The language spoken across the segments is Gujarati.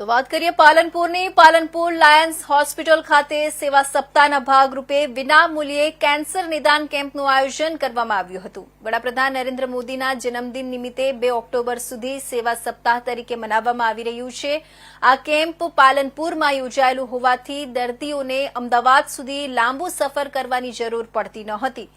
તો વાત કરીએ પાલનપુરની. પાલનપુર લાયન્સ હોસ્પિટલ ખાતે સેવા સપ્તાહના ભાગરૂપે વિનામૂલ્યે કેન્સર નિદાન કેમ્પનું આયોજન કરવામાં આવ્યું હતું. વડાપ્રધાન નરેન્દ્ર મોદીના જન્મદિન નિમિત્તે બે ઓક્ટોબર સુધી સેવા સપ્તાહ તરીકે મનાવવામાં આવી રહ્યું છે. આ કેમ્પ પાલનપુરમાં યોજાયેલું હોવાથી દર્દીઓને અમદાવાદ સુધી લાંબુ સફર કરવાની જરૂર પડતી ન હતી.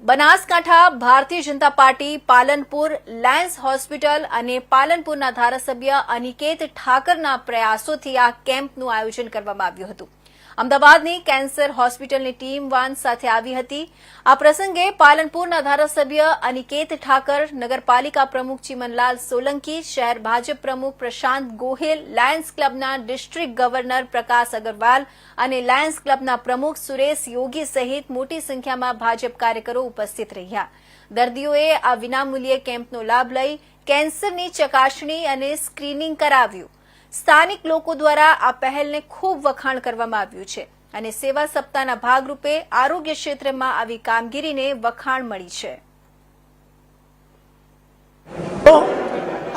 Banaskantha Bharatiya Janata party Palanpur lions hospital અને પાલનપુરના ધારાસભ્ય અનિકેત ઠાકરના પ્રયાસોથી આ કેમ્પનું આયોજન કરવામાં આવ્યું હતું. અમદાવાદની કેન્સર હોસ્પિટલની ટીમ વાન સાથે આવી હતી. આ પ્રસંગે પાલનપુરના ધારાસભ્ય અનિકેત ઠાકર, નગરપાલિકા પ્રમુખ ચિમનલાલ સોલંકી, શહેર ભાજપ પ્રમુખ પ્રશાંત ગોહિલ, લાયન્સ ક્લબના ડિસ્ટ્રિક્ટ ગવર્નર પ્રકાશ અગરવાલ અને લાયન્સ ક્લબના પ્રમુખ સુરેશ યોગી સહિત મોટી સંખ્યામાં ભાજપ કાર્યકરો ઉપસ્થિત રહ્યા. દર્દીઓએ આ વિનામૂલ્યે કેમ્પનો લાભ લઈ કેન્સરની ચકાસણી અને સ્ક્રીનિંગ કરાવ્યું. સ્થાનિક લોકો દ્વારા આ પહેલને ખૂબ વખાણ કરવામાં આવ્યું છે અને સેવા સપ્તાહના ભાગરૂપે આરોગ્ય ક્ષેત્રમાં આવી કામગીરીને વખાણ મળી છે.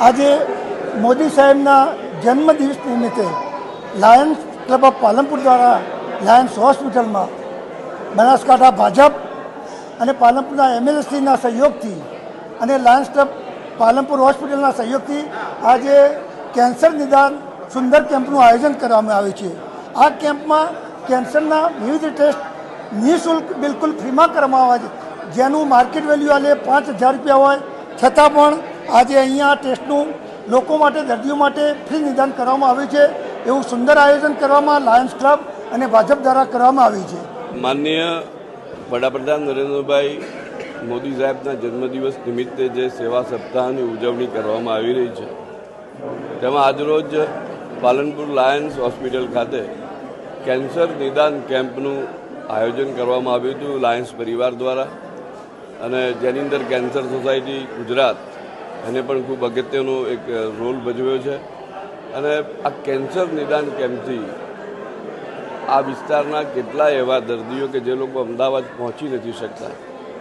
આજે મોદી સાહેબના જન્મદિવસ નિમિત્તે લાયન્સ ક્લબ ઓફ પાલનપુર દ્વારા લાયન્સ હોસ્પિટલમાં બનાસકાંઠા ભાજપ અને પાલનપુરના એમએલસીના સહયોગથી અને લાયન્સ ક્લબ પાલનપુર હોસ્પિટલના સહયોગથી આજે કેન્સર નિદાન સુંદર કેમ્પનું આયોજન કરવામાં આવ્યું છે. આ કેમ્પમાં કેન્સરના વિવિધ ટેસ્ટ નિઃશુલ્ક બિલકુલ ફ્રીમાં કરવામાં આવે છે. જેનું માર્કેટ વેલ્યુ આલે પાંચ હજાર રૂપિયા હોય. છતાં પણ આજે અહીંયા ટેસ્ટનું લોકો માટે, દર્દીઓ માટે ફ્રી નિદાન કરવામાં આવ્યું છે. એવું સુંદર આયોજન કરવામાં લાયન્સ ક્લબ અને ભાજપ દ્વારા કરવામાં આવ્યું છે. માનનીય વડાપ્રધાન નરેન્દ્રભાઈ મોદી સાહેબના જન્મદિવસ નિમિત્તે જે સેવા સપ્તાહની ઉજવણી કરવામાં આવી રહી છે તેમાં આજરોજ પાલનપુર લાયન્સ હોસ્પિટલ ખાતે કેન્સર નિદાન કેમ્પનું આયોજન કરવામાં આવ્યું હતું લાયન્સ પરિવાર દ્વારા. અને જેની અંદર કેન્સર સોસાયટી ગુજરાત, એને પણ ખૂબ અગત્યનો એક રોલ ભજવ્યો છે. અને આ કેન્સર નિદાન કેમ્પથી આ વિસ્તારના કેટલા એવા દર્દીઓ કે જે લોકો અમદાવાદ પહોંચી નથી શકતા,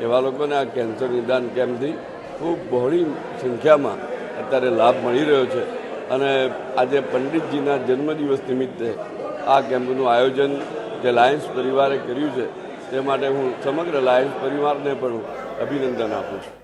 એવા લોકોને આ કેન્સર નિદાન કેમ્પથી ખૂબ બહોળી સંખ્યામાં અત્યારે લાભ મળી રહ્યો છે. અને આજે પંડિતજીના જન્મદિવસ નિમિત્તે આ કેમ્પનું આયોજન જે લાયન્સ પરિવારે કર્યું છે, તે માટે હું સમગ્ર લાયન્સ પરિવારને પણ અભિનંદન આપું છું.